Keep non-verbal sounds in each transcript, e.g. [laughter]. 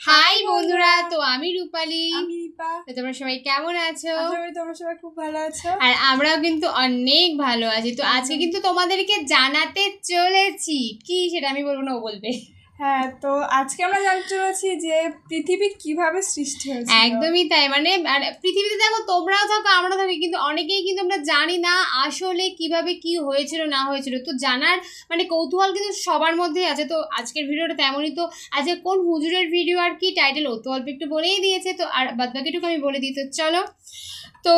High বন্ধুরা। তো আমি রূপালি। আমি তো তোমরা সবাই কেমন আছো? তোমরা সবাই খুব ভালো আছো। আর আমরাও কিন্তু অনেক ভালো আছি। তো আজকে কিন্তু তোমাদেরকে জানাতে চলেছি। কি সেটা আমি বলব না ও বলবে। হ্যাঁ তো আজকে আমরা জানতে চলেছি যে পৃথিবী কীভাবে সৃষ্টি হয়েছে একদমই তাই মানে পৃথিবীতে দেখো তোমরাও থাকো আমরাও থাকি, কিন্তু অনেকেই কিন্তু আমরা জানি না আসলে কীভাবে কি হয়েছিল, না হয়েছিল। তো জানার মানে কৌতূহল কিন্তু সবার মধ্যেই আছে। তো আজকের ভিডিওটা তেমনই, তো আজকে কোন হুজুরের ভিডিও আর কি টাইটেল ও তো অল্প একটু বলেই দিয়েছে, তো আর বাদ বাকিটুকু আমি বলে দিই, তো চলো। তো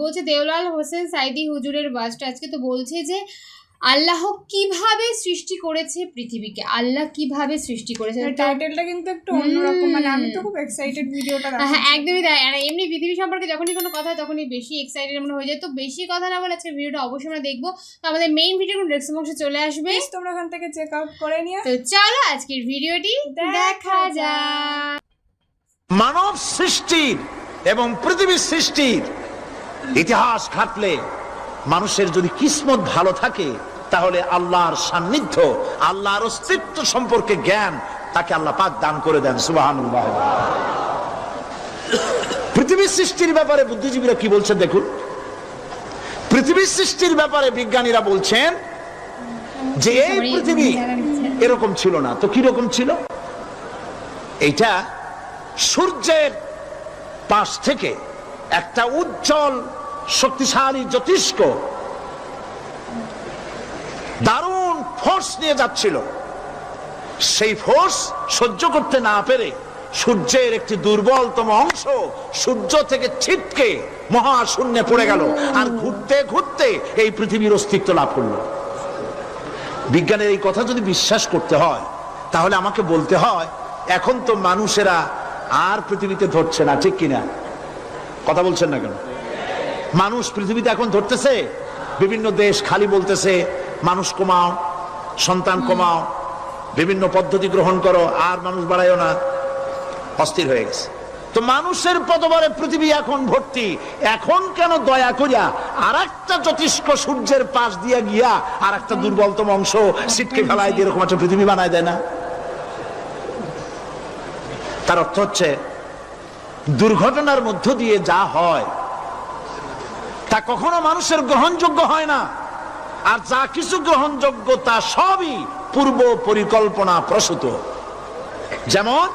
বলছে দেওলাল হোসেন সাইদি হুজুরের ওয়াজটা আজকে তো বলছে যে আল্লাহ কীভাবে সৃষ্টি করেছে পৃথিবীকে? আল্লাহ কীভাবে সৃষ্টি করেছে? টাইটেলটা কিন্তু একটু অন্যরকম। মানে আমি তো খুব এক্সাইটেড ভিডিওটা হ্যাঁ একদমই তাই। আর এমনি পৃথিবী সম্পর্কে যখনই কোনো কথা হয় তখনই বেশি এক্সাইটেড মনে হয়ে যায়। তো বেশি কথা না বলে আজকে ভিডিওটা অবশ্যই আমরা দেখব। তো আমাদের মেইন ভিডিও কোন ডেস্ক বক্সে চলে আসবে। তোমরা ওখান থেকে চেক আউট করে নিও। তো চলো আজকের ভিডিওটি দেখা যাক। মানব সৃষ্টির এবং পৃথিবীর সৃষ্টির ইতিহাস ঘাটলে মানুষের যদি কিসমত ভালো থাকে তাহলে আল্লাহর সান্নিধ্য, আল্লাহর অস্তিত্ব সম্পর্কে জ্ঞান তাকে আল্লাহ পাক দান করে দেন, সুবহানাল্লাহ। পৃথিবীর সৃষ্টির ব্যাপারে বুদ্ধিজীবীরা কি বলছেন দেখুন? পৃথিবীর সৃষ্টির ব্যাপারে বিজ্ঞানীরা বলছেন যে এই পৃথিবী এরকম ছিল না। তো কি রকম ছিল? এইটা সূর্যের পাশ থেকে একটা উজ্জ্বল, শক্তিশালী জ্যোতিষ্ক দারুণ ফোর্স নিয়ে যাচ্ছিল। সেই ফোর্স সহ্য করতে না পেরে সূর্যের একটি দুর্বলতম অংশ সূর্য থেকে ছিটকে মহাশূন্যে পড়ে গেল। আর ঘুরতে ঘুরতে এই পৃথিবীর অস্তিত্ব লাভ করল। বিজ্ঞানের এই কথা যদি বিশ্বাস করতে হয়, তাহলে আমাকে বলতে হয়, এখন তো মানুষেরা আর পৃথিবীতে ধরছে না, ঠিক কিনা? কথা বলছেন না কেন? মানুষ পৃথিবীতে এখন ধরতেছে, বিভিন্ন দেশ খালি বলতেছে মানুষ কমাও সন্তান কমাও বিভিন্ন পদ্ধতি গ্রহণ করো আর মানুষ বাড়াইও না। অস্থির হয়ে গেছে। তো মানুষের পদবারে পৃথিবী এখন ভর্তি। এখন কেন দয়া করিয়া আর একটা জ্যোতিষ্ক সূর্যের পাশ দিয়া গিয়া আর একটা দুর্বলতম অংশ সিটকে ফেলায় দিয়ে এরকম একটা পৃথিবী বানায় দেয় না? তার অর্থ হচ্ছে দুর্ঘটনার মধ্য দিয়ে যা হয় তা কখনো মানুষের গ্রহণযোগ্য হয় না। আর যা কিছু গ্রহণযোগ্য তা সবই পূর্ব পরিকল্পনা প্রসূত। যেমন,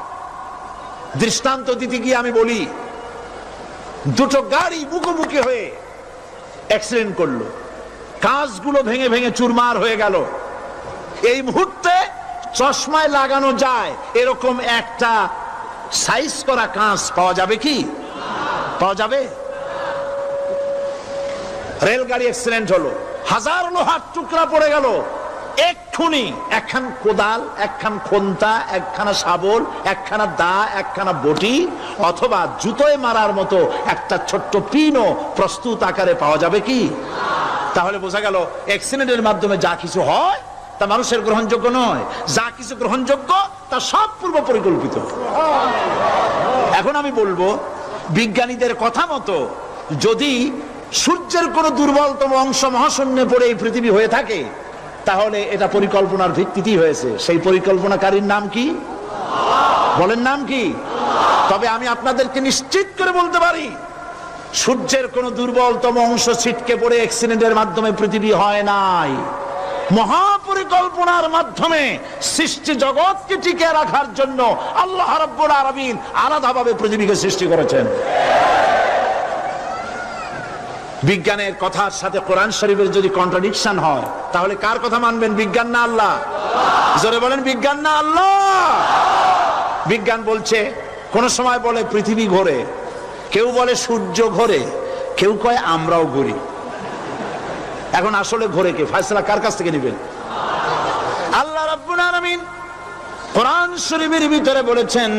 দৃষ্টান্ত দিতে গিয়ে আমি বলি, দুটো গাড়ি মুখোমুখি হয়ে অ্যাক্সিডেন্ট করল। কাঁচগুলো ভেঙে ভেঙে চুরমার হয়ে গেল। এই মুহূর্তে চশমায় লাগানো যায়, এরকম একটা সাইজ করা কাঁচ পাওয়া যাবে কি? পাওয়া যাবে? রেলগাড়ি অ্যাক্সিডেন্ট হলো। হাজার লোহার টুকরা পড়ে গেল। এক্ষুনি একখান কোদাল, একখান খন্তা, একখানা শাবল একখানা দা, একখানা বটি অথবা জুতোয় মারার মতো একটা ছোট্ট পিনও প্রস্তুত আকারে পাওয়া যাবে কি? তাহলে বোঝা গেল অ্যাক্সিডেন্টের মাধ্যমে যা কিছু হয় তা মানুষের গ্রহণযোগ্য নয়। যা কিছু গ্রহণযোগ্য তা সব পূর্ব পরিকল্পিত। এখন আমি বলব, বিজ্ঞানীদের কথা মতো যদি সূর্যের কোনো দুর্বলতম অংশ মহাশূন্যে পড়ে এই পৃথিবী হয়ে থাকে, তাহলে এটা পরিকল্পনার ভিত্তিতেই হয়েছে। সেই পরিকল্পনাকারীর নাম কি? বলেন নাম কি? তবে আমি আপনাদেরকে নিশ্চিত করে বলতে পারি, সূর্যের কোন দুর্বলতম অংশ ছিটকে পড়ে অ্যাক্সিডেন্টের মাধ্যমে পৃথিবী হয় নাই। মহাপরিকল্পনার মাধ্যমে সৃষ্টি জগৎকে টিকে রাখার জন্য আল্লাহ রাব্বুল আলামিন আলাদাভাবে পৃথিবীকে সৃষ্টি করেছেন। বিজ্ঞানের কথার সাথে কোরআন শরীফের যদি কন্ট্রাডিকশন হয়, তাহলে কার কথা মানবেন? বিজ্ঞান না আল্লাহ? জোরে বলেন, বিজ্ঞান না আল্লাহ? বিজ্ঞান বলছে, কোন সময় বলে পৃথিবী ঘোরে, কেউ বলে সূর্য ঘোরে, কেউ কয় আমরাও ঘুরি। এখন আসলে ঘোরে কে? ফাইসলা কার কাছ থেকে নেবেন আল্লাহ রাব্বুল আলামিন কোরআন শরীফের ভিতরে বলেছেন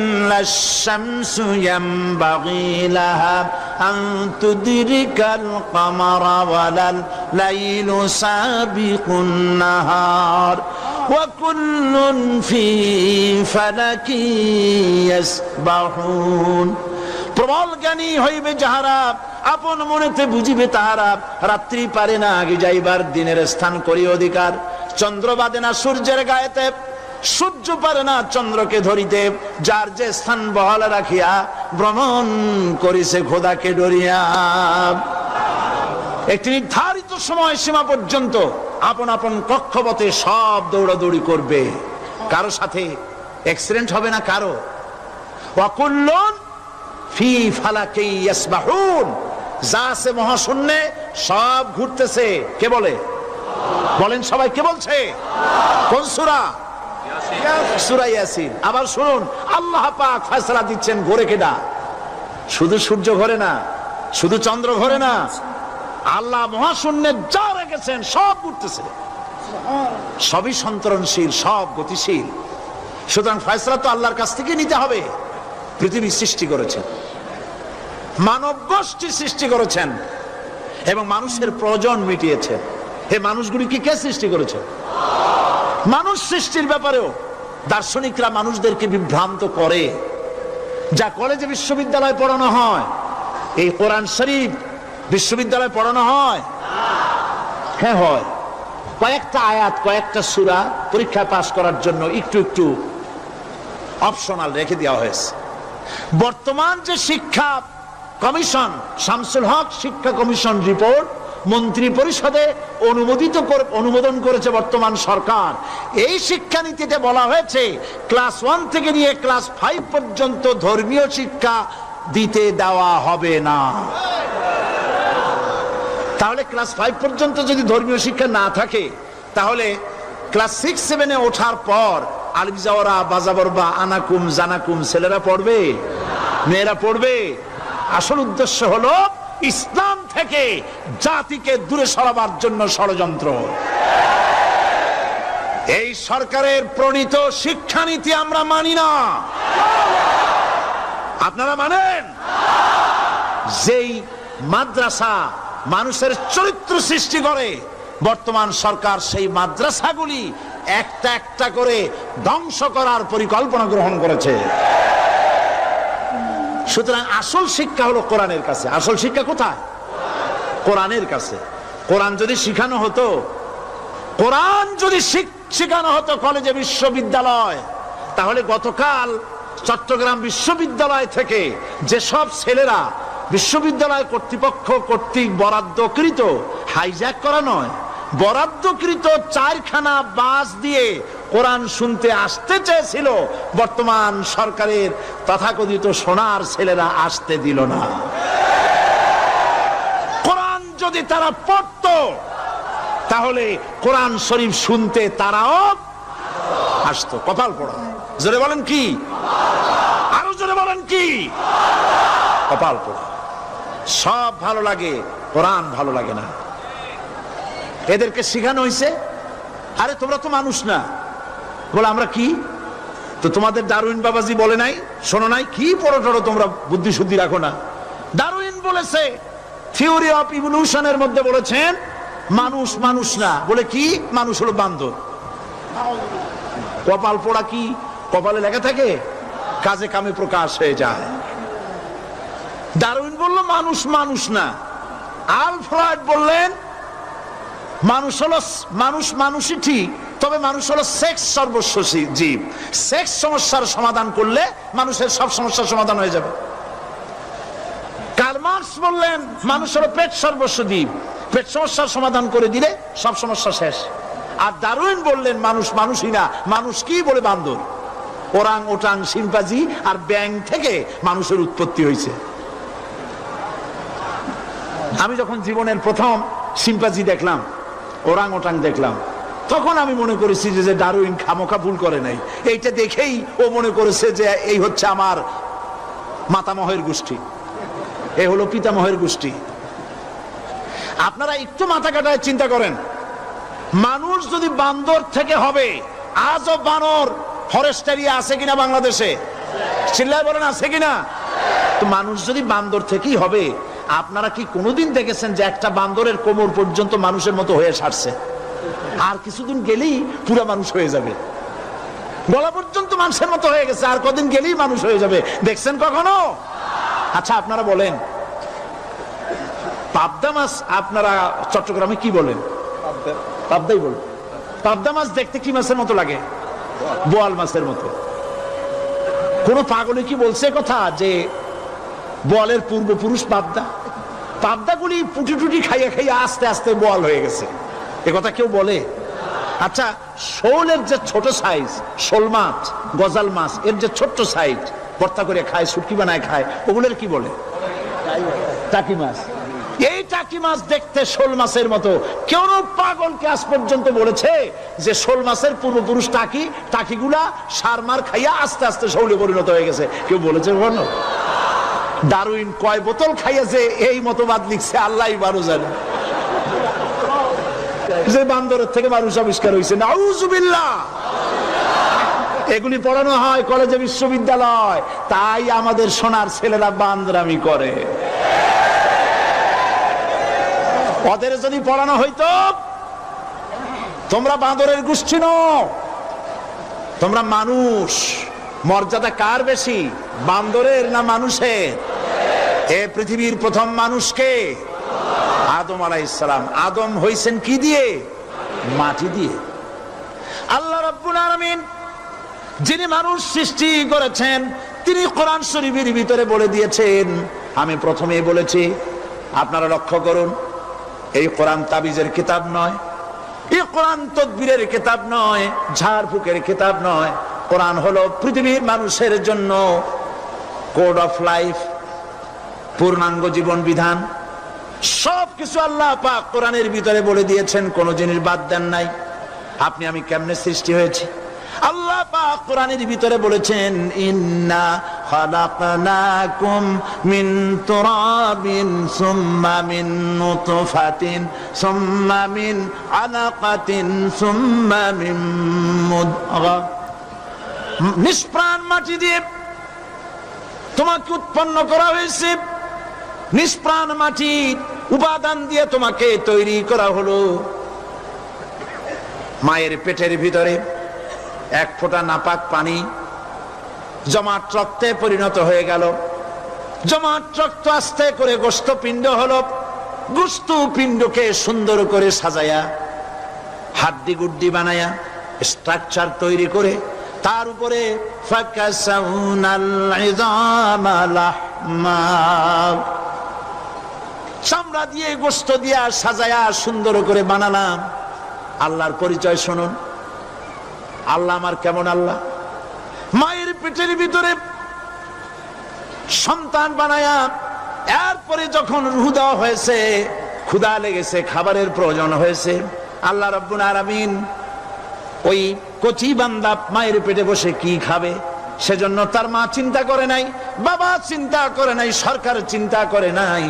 নাহার। প্রবল জ্ঞানী হইবে যাহারা, আপন মনেতে বুঝিবে তাহারা, রাত্রি পারে না আগে যাইবার দিনের স্থান করি অধিকার। চন্দ্র বাদে না সূর্যের গায়েতে সূর্য পারে না চন্দ্রকে ধরিতে, যার যে স্থান বহাল রাখিয়া ভ্রমণ করিছে খোদাকে ডরিয়া। একটি নির্ধারিত সময় সীমা পর্যন্ত আপন আপন কক্ষপথে সব দৌড়াদৌড়ি করবে। কারও সাথে অ্যাক্সিডেন্ট হবে না কারও। ওয়াকুল্লুন ফি ফালাকি ইয়াসবাহুন। যা আছে মহাশূন্যে সব ঘুরতেছে। কে বলে? বলেন সবাই, কে বলছে? কোন সূরা? সূরা ইয়াসিন। আবার শুনুন, আল্লাহ পাক ফয়সালা দিচ্ছেন ঘোরে কেডা। শুধু সূর্য ঘরে না, শুধু চন্দ্র ঘরে না, আল্লাহ মহাশূন্যে যা রেখেছেন সব ঘুরতেছে সবই সন্তরণশীল, সব গতিশীল। সুতরাং ফয়সলা তো আল্লাহর কাছ থেকে নিতে হবে। পৃথিবী সৃষ্টি করেছেন মানব গোষ্ঠী সৃষ্টি করেছেন। এবং মানুষের প্রয়োজন মিটিয়েছেন এই মানুষগুলিকে কে সৃষ্টি করেছেন মানুষ সৃষ্টির ব্যাপারেও দার্শনিকরা মানুষদেরকে বিভ্রান্ত করে। যা কলেজে বিশ্ববিদ্যালয়ে পড়ানো হয়, এই কোরআন শরীফ বিশ্ববিদ্যালয়ে পড়ানো হয়। হ্যাঁ হয়। কয়েকটা আয়াত, কয়েকটা সুরা পরীক্ষা পাশ করার জন্য একটু একটু অপশনাল রেখে দেওয়া হয়েছে। বর্তমান যে শিক্ষা কমিশন, শামসুল হক শিক্ষা কমিশন রিপোর্ট মন্ত্রী পরিষদে অনুমোদিত অনুমোদন করেছে বর্তমান সরকার। এই শিক্ষানীতিতে বলা হয়েছে ক্লাস ওয়ান থেকে নিয়ে ক্লাস ফাইভ পর্যন্ত ধর্মীয় শিক্ষা দিতে দেওয়া হবে না। তাহলে ক্লাস ফাইভ পর্যন্ত যদি ধর্মীয় শিক্ষা না থাকে, তাহলে ক্লাস সিক্স সেভেনে ওঠার পর আলিফ যাওয়ারা বাজাবর বা আনাকুম, জানাকুম ছেলেরা পড়বে, মেয়েরা পড়বে। আসল উদ্দেশ্য হলো ইসলাম থেকে জাতিকে দূরে সরাবার জন্য ষড়যন্ত্র। এই সরকারের প্রণীত শিক্ষানীতি আমরা মানি না। আপনারা মানেন? যেই মাদ্রাসা মানুষের চরিত্র সৃষ্টি করে, বর্তমান সরকার সেই মাদ্রাসাগুলি একটা একটা করে ধ্বংস করার পরিকল্পনা গ্রহণ করেছে। সুতরাং আসল শিক্ষা হলো কোরআনের কাছে। আসল শিক্ষা কোথায়? কোরআনের কাছে। কোরআন যদি শিখানো হতো, কোরআন যদি শিখানো হতো কলেজে বিশ্ববিদ্যালয়, তাহলে গতকাল চট্টগ্রাম বিশ্ববিদ্যালয় থেকে যেসব ছেলেরা বিশ্ববিদ্যালয় কর্তৃপক্ষ কর্তৃক বরাদ্দকৃত হাইজ্যাক করা নয়, বরাদ্দকৃত চারখানা বাস দিয়ে কোরআন শুনতে আসতে চেয়েছিল, বর্তমান সরকারের তথাকথিত সোনার ছেলেরা আসতে দিল না। যদি তারা পড়তো, তাহলে কোরআন শরীফ শুনতে তারাও আসতো কপাল পড়া। জোরে বলেন কি? আরও জোরে বলেন কি? কপাল পড়া। সব ভালো লাগে, কোরআন ভালো লাগে না। এদেরকে শিখানো হয়েছে আরে তোমরা তো মানুষ না। বলে, আমরা কি? তো তোমাদের দারুইন বাবাজি বলে নাই, শোনো নাই, কি পড়ো টড়ো তোমরা বুদ্ধি শুদ্ধি রাখো না। দারুইন বলেছে থিওরি অফ ইভলিউশনের মধ্যে বলেছেন, মানুষ মানুষ না। বলে কি? মানুষ হলো বান্দর। কপাল পোড়া কি? কপালে লেখা থাকে? কাজে কামে প্রকাশ হয়ে যায়। ডারউইন বলল, মানুষ মানুষ না। আল ফ্রয়েড বললেন, মানুষ হলো মানুষ মানুষই ঠিক, তবে মানুষ হলো সেক্স সর্বস্ব জীব। সেক্স সমস্যার সমাধান করলে মানুষের সব সমস্যার সমাধান হয়ে যাবে। মার্কস বললেন, মানুষ হলো পেট সর্বস্ব জীব পেট সমস্যার সমাধান করে দিলে সব সমস্যা শেষ। আর দারুইন বললেন, মানুষ মানুষই না, মানুষ কি বলে বান্দর? ওরাং ওটাং সিম্পাজি আর ব্যাং থেকে মানুষের উৎপত্তি হয়েছে। আমি যখন জীবনের প্রথম সিম্পাজি দেখলাম, ওরাং ওটাং দেখলাম, তখন আমি মনে করেছি যে ডারুইন খামোখা ভুল করে নাই। এইটা দেখেই ও মনে করেছে যে, এই হচ্ছে আমার মাতামহের গোষ্ঠী। এ হলো পিতামহের গোষ্ঠী। আপনারা একটু মাথা কাটায় চিন্তা করেন। মানুষ যদি বান্দর থেকে হবে, আজও বানর ফরেস্ট আছে কিনা বাংলাদেশে? চিল্লায় বলেন, আছে কিনা? তো মানুষ যদি বান্দর থেকেই হবে, আপনারা কি কোনোদিন দেখেছেন যে একটা বান্দরের কোমর পর্যন্ত মানুষের মতো হয়ে সারছে? আর কিছুদিন গেলেই পুরা মানুষ হয়ে যাবে। গলা পর্যন্ত মানুষের মতো হয়ে গেছে, আর কদিন গেলেই মানুষ হয়ে যাবে। দেখছেন কখনো? আচ্ছা আপনারা বলেন। পাবদা মাছ আপনারা চট্টগ্রামে কি বলেন? পাবদাই বলেন। পাবদা মাছ দেখতে কি মাছের মতো লাগে? বোয়াল মাছের মতো। কোন পাগলে কি বলছে কথা যে বোয়ালের পূর্বপুরুষ পাবদা? পাবদাগুলি পুটি টুটি খাইয়ে খাইয়ে আস্তে আস্তে বোয়াল হয়ে গেছে। এ কথা কেউ বলে? আচ্ছা শোলের যে ছোট সাইজ শোল মাছ গজাল মাছ এর যে ছোট্ট সাইজ ভর্তা করে খায়, শুটকি বানায় খায়। ওগুলোর কি বলে? টাকি মাছ। এই টাকি মাছ দেখতে শোল মাছের মতো। কেউ পাগলকে আজ পর্যন্ত বলেছে যে শোল মাছের পূর্বপুরুষ টাকি, টাকিগুলা সার মার খাইয়া আস্তে আস্তে শৌলে পরিণত হয়ে গেছে। কেউ বলেছে কখনো দারুইন কয় বোতল খাইয়াছে এই মতবাদ লিখছে আল্লাহ বারো জানে। যে বান্দরের থেকে মানুষ আবিষ্কার হয়েছে নাউজুবিল্লাহ। এগুলি পড়ানো হয় কলেজে বিশ্ববিদ্যালয়। তাই আমাদের সোনার ছেলেরা বান্দরামি করে। ওদের যদি পড়ানো হইতো, তোমরা বাঁদরের গোষ্ঠী নো তোমরা মানুষ। মর্যাদা কার বেশি, বান্দরের না মানুষের? এ পৃথিবীর প্রথম মানুষকে? আদম আলাইসালাম আদম হইছেন কি দিয়ে? মাটি দিয়ে। আল্লাহ রব্বুল আলামিন যিনি মানুষ সৃষ্টি করেছেন, তিনি কোরআন শরীফের ভিতরে বলে দিয়েছেন। আমি প্রথমে বলেছি, আপনারা লক্ষ্য করুন, এই কোরআন তাবিজের কিতাব নয়, এই কোরআন তদবিরের কিতাব নয় ঝাড়ফুকের কিতাব নয়। কোরআন হলো পৃথিবীর মানুষের জন্য কোড অফ লাইফ, পূর্ণাঙ্গ জীবন বিধান। সব কিছু আল্লাহ পাক কোরআনের ভিতরে বলে দিয়েছেন, কোন জিনিস বাদ দেন নাই। আপনি, আমি কেমনে সৃষ্টি হয়েছি? আল্লাহ পাক কোরআনের ভিতরে বলেছেন, ইন্না খালাকনাকুম মিন তুরাবিন সুম্মা মিন নুতফাতিন, সুম্মা মিন আলাকাতিন, সুম্মা মিন মুদগা। নিষ্প্রাণ মাটি দিয়ে তোমাকে উৎপন্ন করা হয়েছে। নিষ্প্রাণ মাটির উপাদান দিয়ে তোমাকে তৈরি করা হলো। মায়ের পেটের ভিতরে এক ফোঁটা নাপাক পানি। জমাট রক্তে পরিণত হয়ে গেল। জমাট রক্ত আস্তে করে গোস্ত পিণ্ড হলো। গোস্ত পিণ্ডকে সুন্দর করে সাজায়া, হাড্ডি গুড্ডি বানায়া স্ট্রাকচার তৈরি করে, তার উপরে চামড়া দিয়ে গোস্ত দিয়া সাজায়া সুন্দর করে বানালাম। আল্লাহর পরিচয় শুনুন। আল্লাহ আমার কেমন আল্লাহ? মায়ের পেটের ভিতরে সন্তান বানায়া এরপরে যখন রুহু দেওয়া হয়েছে ক্ষুদা লেগেছে, খাবারের প্রয়োজন হয়েছে, আল্লাহ রব্বুল আলামিন ওই কচি বান্দা মায়ের পেটে বসে কি খাবে? সেজন্য তার মা চিন্তা করে নাই, বাবা চিন্তা করে নাই, সরকার চিন্তা করে নাই।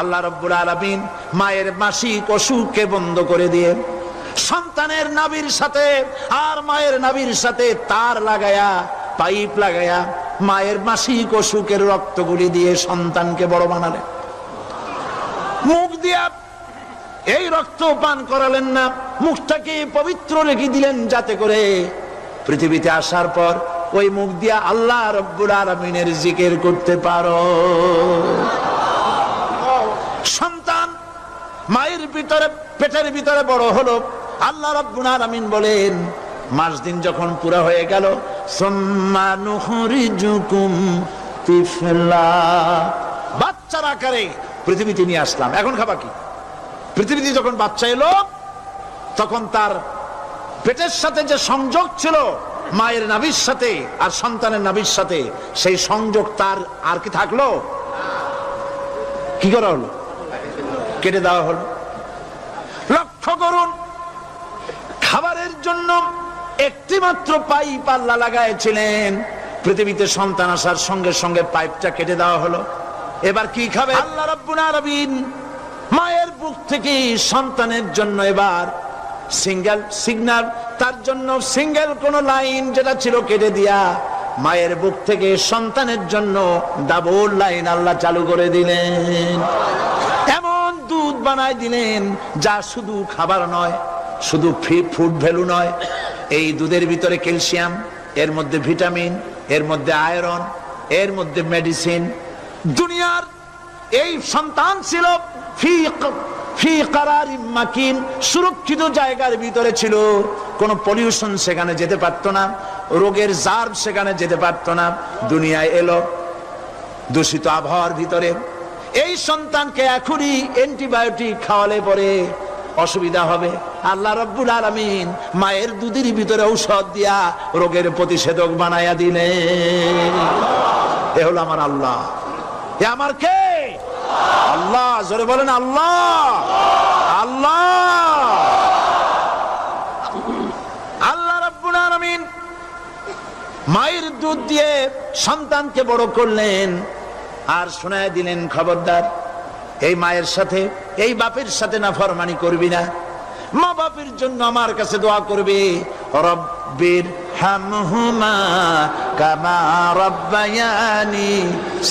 আল্লাহ রব্বুল আলামিন মায়ের মাসিক অসুখকে বন্ধ করে দিয়ে সন্তানের নাবির সাথে আর মায়ের নাবির সাথে তার লাগায়া, পাইপ লাগায়া মায়ের মাসিক অসুখের রক্তগুলি দিয়ে সন্তানকে বড় বানালেন। মুখ দিয়া এই রক্ত পান করালেন না, মুখটাকে পবিত্র রেখে দিলেন যাতে করে পৃথিবীতে আসার পর ওই মুখ দিয়া আল্লাহ রব্বুল আলমিনের জিকের করতে পারো। সন্তান মায়ের ভিতরে, পেটের ভিতরে বড় হলো। আল্লাহ রব্বুল আলামিন বলেন, মাস দিন যখন পুরা হয়ে গেল বাচ্চার আকারে পৃথিবীতে নিয়ে আসলাম। এখন খাবা কি? পৃথিবীতে যখন বাচ্চা এলো, তখন তার পেটের সাথে যে সংযোগ ছিল, মায়ের নাভির সাথে আর সন্তানের নাভির সাথে, সেই সংযোগ তার আর কি থাকল? কি করা হলো? কেটে দেওয়া হলো। লক্ষ্য করুন খাবারের জন্য একটি মাত্র পাইপ আল্লাহ লাগাইছিলেন। পৃথিবীতে সন্তান আসার সঙ্গে সঙ্গে পাইপটা কেটে দেওয়া হলো। এবার কি খাবে? আল্লাহ রাব্বুল আলামিন মায়ের বুক থেকে সন্তানের জন্য এবার সিঙ্গেল সিগন্যাল তার জন্য সিঙ্গেল কোন লাইন যেটা ছিল কেটে দিয়া মায়ের বুক থেকে সন্তানের জন্য ডাবল লাইন আল্লাহ চালু করে দিলেন। এমন দুধ বানায় দিলেন যা শুধু খাবার নয় শুধু ফ্রি ফুড ভ্যালু নয়, এই দুধের ভিতরে ক্যালসিয়াম এর মধ্যে ভিটামিন এর মধ্যে আয়রন এর মধ্যে মেডিসিন দুনিয়ার এই সন্তান ছিল ফি ফি সুরক্ষিত জায়গার ভিতরে ছিল। কোনো পলিউশন সেখানে যেতে পারতো না, রোগের জার্ভ সেখানে যেতে পারতো না। দুনিয়ায় এলো, দূষিত আবহাওয়ার ভিতরে। এই সন্তানকে এখনই অ্যান্টিবায়োটিক খাওয়ালে পরে। অসুবিধা হবে। আল্লাহ রব্বুল আলমিন মায়ের দুধের ভিতরে ঔষধ দিয়া রোগের প্রতিষেধক বানাইয়া দিলেন এ হলো আমার আল্লাহ। এ আমার কে? আল্লাহ। জোরে বলেন আল্লাহ। আল্লাহ। আল্লাহ রব্বুল আলামিন মায়ের দুধ দিয়ে সন্তানকে বড় করলেন আর শোনায় দিলেন খবরদার। এই মায়ের সাথে, এই বাপের সাথে না ফরমানি করবি না। মা বাপের জন্য আমার কাছে দোয়া করবে, রব্বির হামহুমা কামা রব্বায়ানি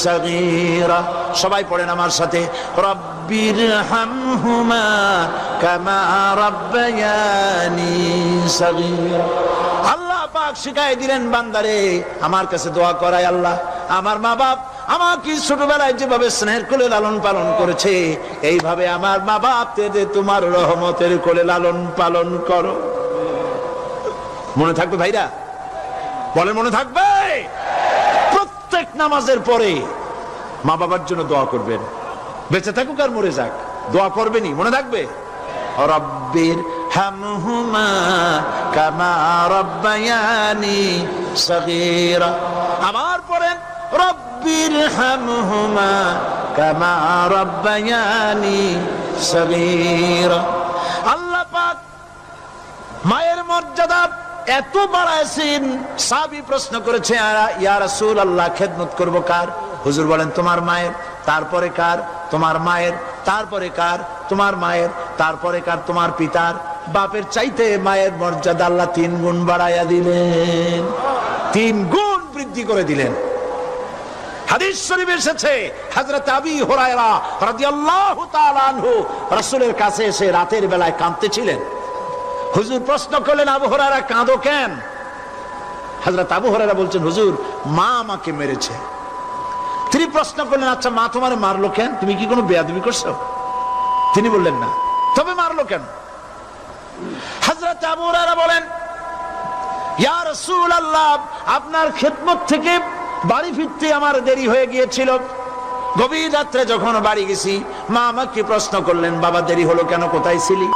সগীরা। সবাই পড়েন আমার সাথে, রব্বির হামহুমা কামা রব্বায়ানি সগীরা। আল্লাহ পাক শিখাই দিলেন বান্দারে, আমার কাছে দোয়া করায় আল্লাহ, আমার মা বাপ আমাকে ছোটবেলায় যেভাবে স্নেহের কোলে লালন পালন করেছে, এইভাবে আমার মা বাপ যে তোমার রহমতের কোলে লালন পালন করো। মনে থাকবে ভাইরা? বলে মনে থাকবে? প্রত্যেক নামাজের পরে মা বাবার জন্য দোয়া করবেন। বেঁচে থাকুক আর মরে যাক। দোয়া করবেনই, মনে থাকবে? রব্বির হামহুমা কামা রব্বায়ানি সগীরা। হামহুমা কামা রব্বায়ানি সগীরা আল্লাহ পাক মায়ের মর্যাদা এত বাড়াইছেন সাবি প্রশ্ন করেছে, "আরা- ইয়া রাসূল আল্লাহ খেদমত করব কার? হুজুর বলেন, তোমার মায়ের, তারপরে কার? তোমার মায়ের, তারপরে কার? তোমার মায়ের, তারপরে কার? তোমার পিতার। বাপের চাইতে মায়ের মর্যাদা আল্লাহ তিন গুণ বাড়াইয়া দিলেন। তিন গুণ বৃদ্ধি করে দিলেন। হাদিস শরীফ এসেছে, হযরত আবি হুরায়রা রাদিয়াল্লাহু তাআলা আনহু রাসূলের কাছে এসে রাতের বেলায় কাঁদতেছিলেন। হুজুর প্রশ্ন করলেন, আবু হরারা কাঁদো কেন? হাজরত আবু হরারা বলছেন, হুজুর, মা আমাকে মেরেছে। তিনি প্রশ্ন করলেন আচ্ছা মা তোমার মারলো কেন? তুমি কি কোনো বেয়াদবি করছ? তিনি বললেন, না। তবে মারলো কেন? হাজরত আবু হরারা বলেন, ইয়া রাসূল আল্লাহ আপনার খেদমত থেকে বাড়ি ফিরতে আমার দেরি হয়ে গিয়েছিল। গভীর রাত্রে যখন বাড়ি গেছি, মা আমাকে প্রশ্ন করলেন, বাবা, দেরি হলো কেন? কোথায় ছিলি?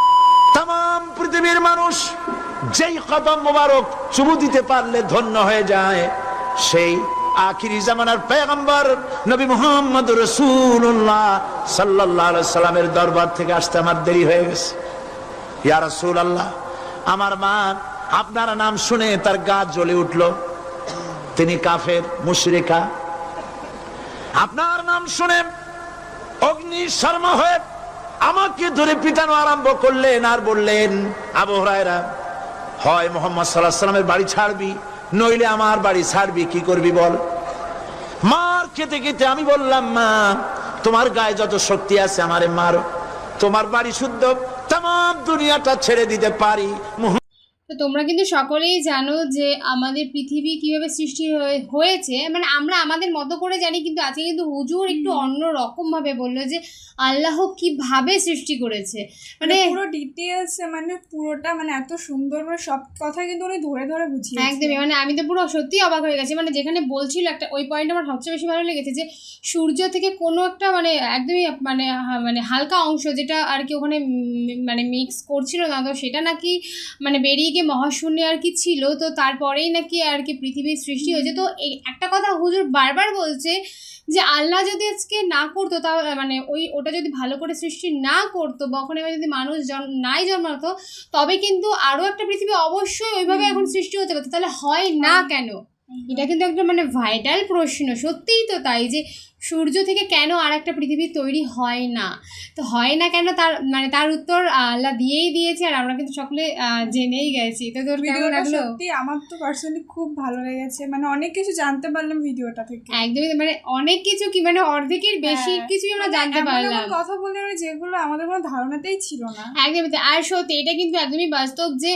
তাম পৃথিবীর মানুষ যেই কদম মোবারক চুমু দিতে পারলে ধন্য হয়ে যায়। সেই আখিরি জামানার পেগম্বর নবী মোহাম্মদ রসুল্লাহ সাল্লাহ সাল্লামের দরবার থেকে আসতে আমার দেরি হয়ে গেছে। ইয়া রাসূল আল্লাহ আমার মা আপনার নাম শুনে তার গা জ্বলে উঠল। তিনি কাফের, মুশরিকা। আপনার নাম শুনে অগ্নি শর্মা হয়ে আমাকে ধরে পিটানো আরম্ভ করলেন আর বললেন, আবু হুরায়রা, হয় মোহাম্মদ সাল্লাহ সাল্লামের বাড়ি ছাড়বি, নইলে আমার বাড়ি ছাড়বি, কি করবি বল? মার খেতে খেতে আমি বললাম, মা, তোমার গায়ে যত শক্তি আছে আমারে মার, তোমার বাড়ি শুদ্ধ তাম দুনিয়াটা ছেড়ে দিতে পারি। তো তোমরা কিন্তু সকলেই জানো যে আমাদের পৃথিবী কীভাবে সৃষ্টি হয়ে- হয়েছে। মানে আমরা আমাদের মতো করে জানি কিন্তু আজকে কিন্তু হুজুর একটু অন্য রকম ভাবে বলল যে আল্লাহ কীভাবে সৃষ্টি করেছে। মানে মানে পুরো ডিটেলস মানে পুরোটা মানে এত সুন্দর মানে সব কথা কিন্তু উনি ধরে ধরে বুঝিয়ে একদমই মানে আমি তো পুরো সত্যি অবাক হয়ে গেছি। মানে যেখানে বলছিল একটা ওই পয়েন্ট আমার সবচেয়ে বেশি ভালো লেগেছে যে সূর্য থেকে কোনো একটা মানে একদমই মানে মানে হালকা অংশ যেটা আর কি ওখানে মানে মিক্স করছিল না তো সেটা নাকি মানে বেরিয়ে গিয়ে মহাশূন্যে আর কি ছিল তো তারপরেই নাকি আর কি পৃথিবীর সৃষ্টি হয়েছে। তো এই একটা কথা হুজুর বারবার বলছে যে আল্লাহ যদি আজকে না করতো তা মানে ওই ওটা যদি ভালো করে সৃষ্টি না করতো বা ওখানে যদি মানুষ জন নাই জন্মাতো তবে কিন্তু আরও একটা পৃথিবী অবশ্যই ওইভাবে এখন সৃষ্টি হতে পারতো। তাহলে হয় না কেন? এটা কিন্তু একটা মানে ভাইটাল প্রশ্ন সত্যিই তো তাই যে সূর্য থেকে কেন আর একটা পৃথিবী তৈরি হয় না? তো হয় না কেন তার মানে তার উত্তর আল্লাহ দিয়েই দিয়েছে আর আমরা কিন্তু সকলে জেনেই গেছি। তো তোর কেমন লাগল? সত্যি আমার তো পার্সোনালি খুব ভালো লেগেছে। মানে অনেক কিছু জানতে পারলাম ভিডিওটা থেকে। একদমই মানে অনেক কিছু কি মানে অর্ধেকের বেশি হ্যাঁ, কিছুই আমরা মানে জানতে পারলাম। কথা বলে মানে যেগুলো আমাদের কোনো ধারণাতেই ছিল না। একদমই। আর সত্যি এটা কিন্তু একদমই বাস্তব যে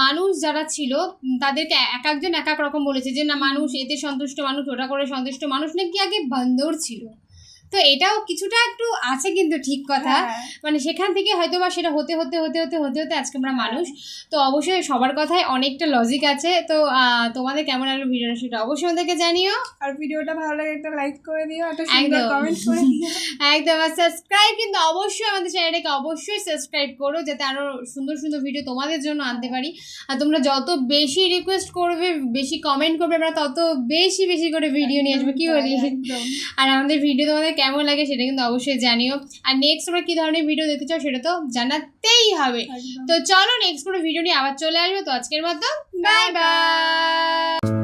মানুষ যারা ছিল তাদেরকে এক একজন এক এক রকম বলেছে যে না মানুষ এতে সন্তুষ্ট মানুষ ওটা করে সন্তুষ্ট মানুষ। নাকি আগে বান্দর ছিল। তো এটাও কিছুটা একটু আছে কিন্তু ঠিক কথা। হ্যাঁ। মানে সেখান থেকে হয়তো বা সেটা হতে হতে হতে হতে হতে হতে আজকে আমরা মানুষ। তো অবশ্যই সবার কথায় অনেকটা লজিক আছে। তো তোমাদের কেমন লাগল ভিডিওটা সেটা অবশ্যই আমাদেরকে জানিও। আর ভিডিওটা ভালো লাগে একটা লাইক করে দিও একটা সুন্দর একদম। কমেন্ট করে দিও। [laughs] একদম আর সাবস্ক্রাইব কিন্তু অবশ্যই আমাদের চ্যানেলটাকে অবশ্যই সাবস্ক্রাইব করো যাতে আরও সুন্দর সুন্দর ভিডিও তোমাদের জন্য আনতে পারি। আর তোমরা যত বেশি রিকোয়েস্ট করবে বেশি কমেন্ট করবে আমরা তত বেশি বেশি করে ভিডিও নিয়ে আসব। কি বলি আর আমাদের ভিডিও তোমাদের কেমন লাগে সেটা কিন্তু অবশ্যই জানিও। আর নেক্সট তোমরা কী ধরনের ভিডিও দেখতে চাও সেটা তো জানাতেই হবে। তো চলো নেক্সট কোনো ভিডিও নিয়ে আবার চলে আসবে। তো আজকের মতো বাই বাই